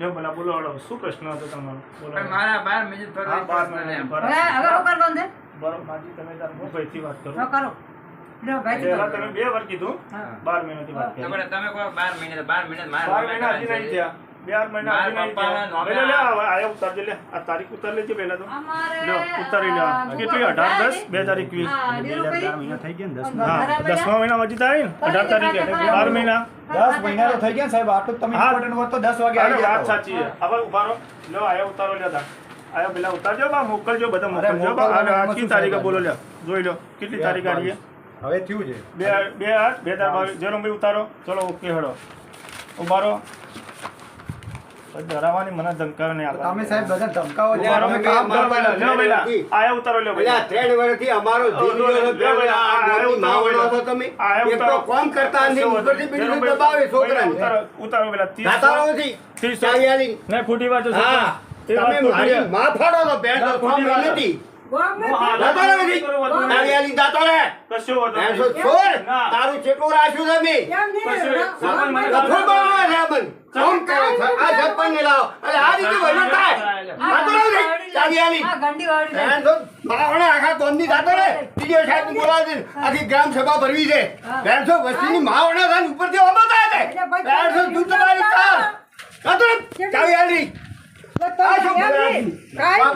લ્યો ભલા બોલો શું પ્રશ્ન હતો તમારો? બોલો મારા બાર મિનિટ પર બાર મિનિટ એમ. હવે હવે કરવાનું છે બરાબર માજી તમે તાર હું ભાઈથી વાત કરો. કરો. તમે બે વાર કીધું. બાર મહિનાથી વાત કરી. તમે કોઈ બાર મહિના બાર મિનિટ મારા બાર મહિના હજી નહીં થયા. બાર મહિના હજી મારા નહીં પપ્પાના થયા નોમે લે, લે, આ- આયા ઉતારજે લે. આ તારીખ ઉતાર લેજે પહેલા તો. લો ઉતારી લે. કેટલી અઢાર દસ? બે એકવીસ. હા, મહિના થઈ ગયા ને દસ હા ઘરા મહિના? દસમા મહિના હજી થાય? ને અઢાર તારીખે બાર મહિના. દસ મહિના તો થઈ ગયા સાહેબ. આટલું તમે. હોત તો દસ વાગે આવી વાત સાચી છે. હવે ઊભા રહો લ્યો આયા ઉતારો લે આયા પેલા ઉતારજો બા મોકલજો બધા મોકલજો બા. તારીખે બોલો લ્યો. જોઈ લો કેટલી તારીખ આવી હવે થયું છે. બે બે આઠ બે હજાર બાવીસ. જેરોભાઈ ઉતારો. ચલો ઓકે હડો. ઉભારો. ધરાવાની મને ધમકાવે નહીં આપતા તમે સાહેબ બધા ધમકાવો છો. અમે કામ કામ કરો પહેલા, લ્યો પહેલા. આયા ઉતારો લ્યો પહેલા. ત્રણ વર્ષથી અમારો જીવ લ્યો, ગયો છે. લ્યો, લ્યો, આ આ મોટી ઉતારો છો તમે. આયા એક તો ઉતારો. કોમ કરતા નથી ઉપરથી બીજું દબાવે છોકરાને. ઉતારો ઉતારો પેલા ત્રીસ ઉતારો થી ત્રીસ ચાલી ને ફૂટી વાજો હા. તમે મારી. માં ફાડો તો હા, દાતારો નથી. તારું કેટલું રાખ્યું તમે? એમ નહીં, કરો આ જપન સરપંચને લાવો. અરે આ રીતે વહીવટ થાય. આતો. ચાવી આલી. આ ગંડી વાળી. ભેંસો માવડે આખા ગામની દાતારો હે. TDO સાહેબને બોલાવે દે આખી ગ્રામ સભા ભરવી છે ભેંસો વસ્તીની માવણા થાય ઉપરથી ઓબો થાય છે. બેઠો દૂધ તમારી ચાર. દાતારો, ચાવી આલી. તો? કાંઈ